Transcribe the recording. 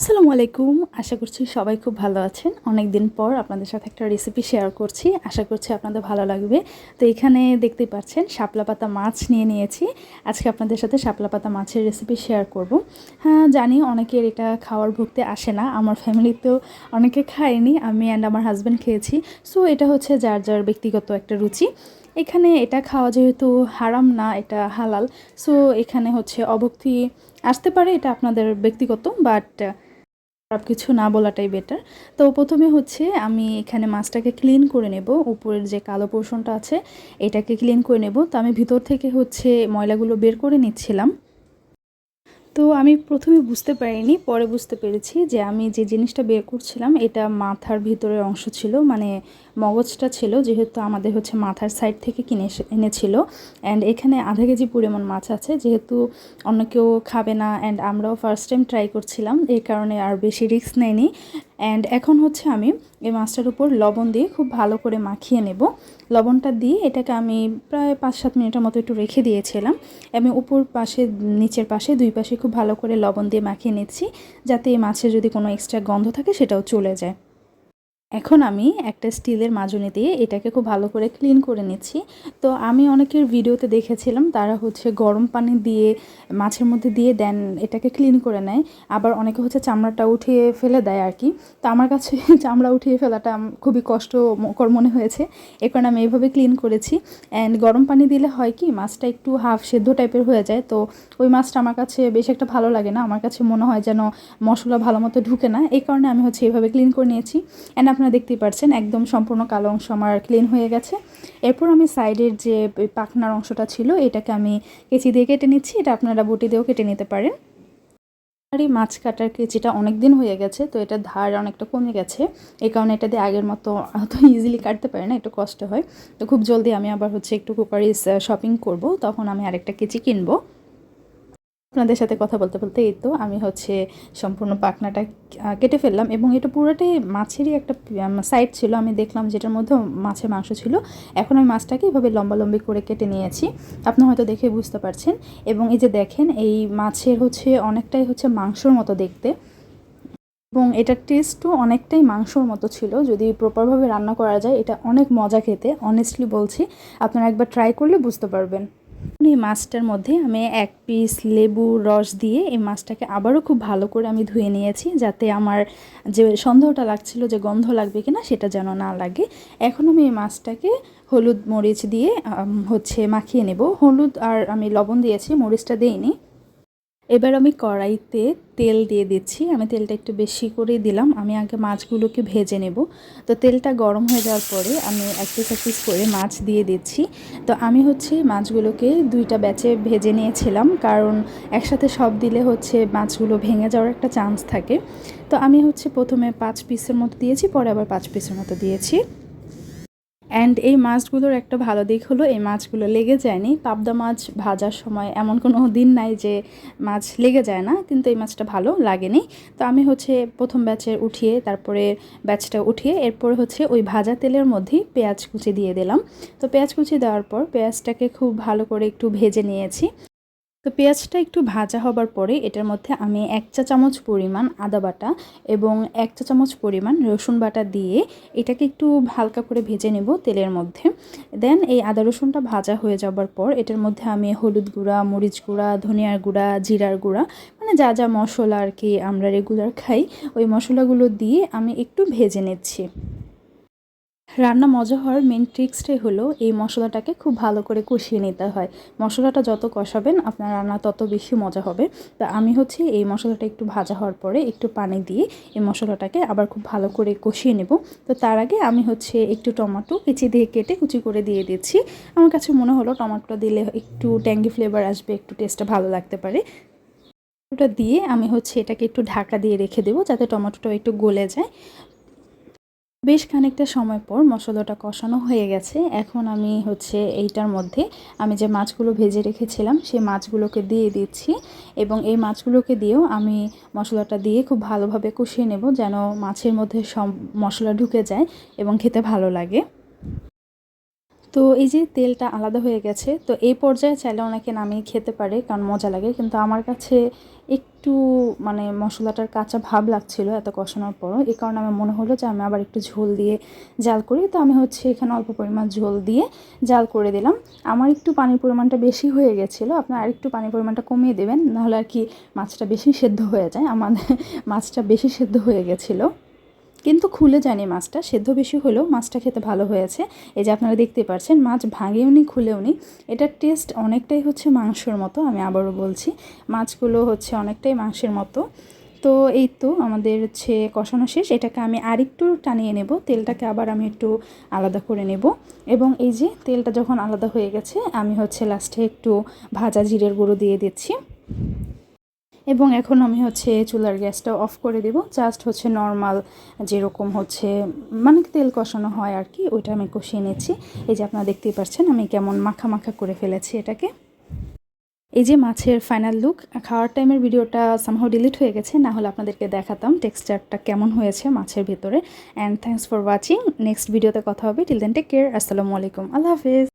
আসসালামু আলাইকুম। আশা করছি সবাই খুব ভালো আছেন। অনেক দিন পর আপনাদের সাথে একটা রেসিপি শেয়ার করছি। আশা করছি আপনাদের ভালো লাগবে। তো এখানে দেখতেই পাচ্ছেন, শাপলা পাতা মাছ নিয়ে নিয়েছি। আজকে আপনাদের সাথে শাপলা পাতা মাছের রেসিপি শেয়ার করব। হ্যাঁ জানি অনেকের এটা খাওয়ার ভুগতে আসে না। আমার ফ্যামিলিতেও অনেকে খায়নি। আমি অ্যান্ড আমার হাজব্যান্ড খেয়েছি। সো এটা হচ্ছে যার যার ব্যক্তিগত একটা রুচি। এখানে এটা খাওয়া যেহেতু হারাম না, এটা হালাল। সো এখানে হচ্ছে অভক্তি আসতে পারে, এটা আপনাদের ব্যক্তিগত বাট খারাপ কিছু না বলাটাই বেটার তো প্রথমে হচ্ছে আমি এখানে মাছটাকে ক্লিন করে নেব, উপরের যে কালো পোর্শনটা আছে, এটাকে ক্লিন করে নেব। তো আমি ভিতর থেকে হচ্ছে ময়লাগুলো বের করে নিচ্ছিলাম। তো আমি প্রথমে বুঝতে পারিনি, পরে বুঝতে পেরেছি যে আমি যে জিনিসটা বের করছিলাম এটা মাথার ভিতরের অংশ ছিল মানে মগজটা ছিল, যেহেতু আমাদের হচ্ছে মাথার সাইড থেকে কিনে এনেছিল। অ্যান্ড এখানে আধা কেজি পরিমাণ মাছ আছে, যেহেতু অন্য কেউ খাবে না। অ্যান্ড আমরাও ফার্স্ট টাইম ট্রাই করছিলাম এই কারণে আর বেশি রিস্ক নেয়নি অ্যান্ড এখন হচ্ছে আমি এই মাছটার উপর লবণ দিয়ে খুব ভালো করে মাখিয়ে নেব। লবণটা দিয়ে এটাকে আমি প্রায় পাঁচ সাত মিনিটের মতো একটু রেখে দিয়েছিলাম। আমি উপর পাশে, নিচের পাশে, দুই পাশে খুব ভালো করে লবণ দিয়ে মাখিয়ে নিচ্ছি, যাতে এই মাছের যদি কোনো এক্সট্রা গন্ধ থাকে, সেটাও চলে যায়। এখন আমি একটা স্টিলের মাজনি দিয়ে এটাকে খুব ভালো করে ক্লিন করে নিচ্ছি। তো আমি অনেকের ভিডিওতে দেখেছিলাম, তারা হচ্ছে গরম পানি দিয়ে মাছের মধ্যে দিয়ে দেন, এটাকে ক্লিন করে নেয়। আবার অনেকে হচ্ছে চামড়াটা উঠিয়ে ফেলে দেয় আর কি তো আমার কাছে চামড়া উঠিয়ে ফেলাটা খুবই কষ্টকর মনে হয়েছে। এ কারণে আমি এইভাবে ক্লিন করেছি। অ্যান্ড গরম পানি দিলে হয় কি, মাছটা একটু হাফ সেদ্ধ টাইপের হয়ে যায়। তো ওই মাছটা আমার কাছে বেশ একটা ভালো লাগে না। আমার কাছে মনে হয় যেন মশলা ভালো মতো ঢুকে না। এই কারণে আমি হচ্ছে এইভাবে ক্লিন করে নিয়েছি। অ্যান্ড দেখতেই পাচ্ছেন একদম সম্পূর্ণ কালো অংশ আমার ক্লিন হয়ে গেছে। এরপর আমি সাইডের যে পাখনার অংশটা ছিল, এটাকে আমি কেচি দিয়ে কেটে নিচ্ছি। এটা আপনারা বটি দিয়েও কেটে নিতে পারেন। আর এই মাছ কাটার কেচিটা অনেক দিন হয়ে গেছে, তো এটা ধার অনেকটা কমে গেছে। এই কারণে এটা দিয়ে আগের মতো অত ইজিলি কাটতে পারে না, একটু কষ্ট হয়। তো খুব জলদি আমি আবার হচ্ছে একটু কুকারিস শপিং করব, তখন আমি আরেকটা কেচি কিনবো। আপনাদের সাথে কথা বলতে বলতে এই তো আমি হচ্ছে সম্পূর্ণ পাখনাটা কেটে ফেললাম এবং এটা পুরোটাই মাছেরই একটা সাইড ছিল। আমি দেখলাম যেটার মধ্যে মাছের মাংস ছিল। এখন আমি মাছটাকে এভাবে লম্বা লম্বি করে কেটে নিয়েছি। আপনি হয়তো দেখে বুঝতে পারছেন। এবং এই যে দেখেন, এই মাছের হচ্ছে অনেকটাই হচ্ছে মাংসর মতো দেখতে। এবং এটার টেস্টও অনেকটাই মাংসর মতো ছিল। যদি প্রপারভাবে রান্না করা যায়, এটা অনেক মজা খেতে অনেস্টলি বলছি। আপনারা একবার ট্রাই করলে বুঝতে পারবেন। এই মাছটার মধ্যে আমি এক পিস লেবু রস দিয়ে এই মাছটাকে আবারও খুব ভালো করে আমি ধুয়ে নিয়েছি যাতে আমার যে সন্দেহটা লাগছিল যে গন্ধ লাগবে কি না সেটা যেন না লাগে। এখন আমি এই মাছটাকে হলুদ মরিচ দিয়ে হচ্ছে মাখিয়ে নেব। হলুদ আর আমি লবণ দিয়েছি, মরিচটা দিইনি। এবার আমি কড়াইতে তেল দিয়ে দিচ্ছি। আমি তেলটা একটু বেশি করে দিলাম। আমি আগে মাছগুলোকে ভেজে নেব। তো তেলটা গরম হয়ে যাওয়ার পরে আমি এক পিস এক পিস করে মাছ দিয়ে দিচ্ছি। তো আমি হচ্ছে মাছগুলোকে দুইটা ব্যাচে ভেজে নিয়েছিলাম। কারণ একসাথে সব দিলে হচ্ছে মাছগুলো ভেঙে যাওয়ার একটা চান্স থাকে। তো আমি হচ্ছে প্রথমে পাঁচ পিসের মতো দিয়েছি, পরে আবার পাঁচ পিসের মতো দিয়েছি। অ্যান্ড এই মাছগুলোর একটা ভালো দিক হলো এই মাছগুলো লেগে যায়নি। পাবদা মাছ ভাজার সময় এমন কোনো দিন নাই যে মাছ লেগে যায় না, কিন্তু এই মাছটা ভালো লাগেনি। তো আমি হচ্ছে প্রথম ব্যাচের উঠিয়ে তারপরে ব্যাচটা উঠিয়ে এরপর হচ্ছে ওই ভাজা তেলের মধ্যেই পেঁয়াজ কুচি দিয়ে দিলাম। তো পেঁয়াজ কুচি দেওয়ার পর পেঁয়াজটাকে খুব ভালো করে একটু ভেজে নিয়েছি। তো পেঁয়াজটা একটু ভাজা হবার পরে এটার মধ্যে আমি এক চা চামচ পরিমাণ আদা বাটা এবং এক চা চামচ পরিমাণ রসুন বাটা দিয়ে এটাকে একটু হালকা করে ভেজে নেব তেলের মধ্যে। দেন এই আদা রসুনটা ভাজা হয়ে যাবার পর এটার মধ্যে আমি হলুদ গুঁড়া, মরিচ গুঁড়া, ধনিয়ার গুঁড়া, জিরার গুঁড়া মানে যা যা মশলা আর কি আমরা রেগুলার খাই, ওই মশলাগুলো দিয়ে আমি একটু ভেজে নিচ্ছি। রান্না মজা হওয়ার মেন ট্রিক্সটাই হলো এই মশলাটাকে খুব ভালো করে কষিয়ে নিতে হয়। মশলাটা যত কষাবেন, আপনার রান্না তত বেশি মজা হবে। তা আমি হচ্ছে এই মশলাটা একটু ভাজা হওয়ার পরে একটু পানি দিয়ে এই মশলাটাকে আবার খুব ভালো করে কষিয়ে নেব। তো তার আগে আমি হচ্ছে একটু টমেটো কুচি দিয়ে কেটে কুচি করে দিয়ে দিচ্ছি। আমার কাছে মনে হলো টমেটোটা দিলে একটু ট্যাঙ্গি ফ্লেভার আসবে, একটু টেস্টটা ভালো লাগতে পারে। ওটা দিয়ে আমি হচ্ছে এটাকে একটু ঢাকা দিয়ে রেখে দেবো যাতে টমেটোটা একটু গলে যায়। বেশ খানিকটা সময় পর মশলাটা কষানো হয়ে গেছে। এখন আমি হচ্ছে এইটার মধ্যে আমি যে মাছগুলো ভেজে রেখেছিলাম, সেই মাছগুলোকে দিয়ে দিচ্ছি এবং এই মাছগুলোকে দিয়েও আমি মশলাটা দিয়ে খুব ভালোভাবে কষিয়ে নেব যেন মাছের মধ্যে সব মশলা ঢুকে যায় এবং খেতে ভালো লাগে। তো এই যে তেলটা আলাদা হয়ে গেছে, তো এই পর্যায়ে চাইলে অনেকে নামিয়ে খেতে পারে কারণ মজা লাগে, কিন্তু আমার কাছে একটু মানে মশলাটার কাঁচা ভাব লাগছিল এত কষানোর পরও। এ কারণে আমার মনে হলো যে আমি আবার একটু ঝোল দিয়ে জাল করি। তো আমি হচ্ছে এখানে অল্প পরিমাণ ঝোল দিয়ে জাল করে দিলাম। আমার একটু পানির পরিমাণটা বেশি হয়ে গেছিল। আপনার আরেকটু পানির পরিমাণটা কমিয়ে দেবেন, নাহলে আর কি মাছটা বেশি সেদ্ধ হয়ে যায়। আমাদের মাছটা বেশি সেদ্ধ হয়ে গেছিল। কিন্তু খুলে যায়নি মাছটা, সেদ্ধ বেশি হলেও মাছটা খেতে ভালো হয়েছে। এই যে আপনারা দেখতে পাচ্ছেন, মাছ ভাঙেও নি খুলেও নি এটার টেস্ট অনেকটাই হচ্ছে মাংসের মতো, আমি আবারও বলছি। মাছগুলো হচ্ছে অনেকটাই মাংসের মতো। তো এই তো আমাদের হচ্ছে কষানো শেষ। এটাকে আমি আরেকটু টানিয়ে নেব, তেলটাকে আবার আমি একটু আলাদা করে নেব। এবং এই যে তেলটা যখন আলাদা হয়ে গেছে, আমি হচ্ছে লাস্টে একটু ভাজা জিরের গুঁড়ো দিয়ে দিচ্ছি। এবং এখন আমি হচ্ছে চুলার গ্যাসটা অফ করে দেব। জাস্ট হচ্ছে নর্মাল যেরকম হচ্ছে মানে তেল কষানো হয় আর কি, ওইটা আমি কষিয়ে নিচ্ছি। এই যে আপনারা দেখতেই পাচ্ছেন, আমি কেমন মাখা মাখা করে ফেলেছি এটাকে। এই যে মাছের ফাইনাল লুক খাওয়ার টাইমের ভিডিওটা সামহাও ডিলিট হয়ে গেছে, না হলে আপনাদেরকে দেখাতাম টেক্সচারটা কেমন হয়েছে মাছের ভিতরে। And thanks for watching next ভিডিওতে কথা হবে। টিল দেন টেক কেয়ার আসসালামু আলাইকুম, আল্লাহ হাফিজ।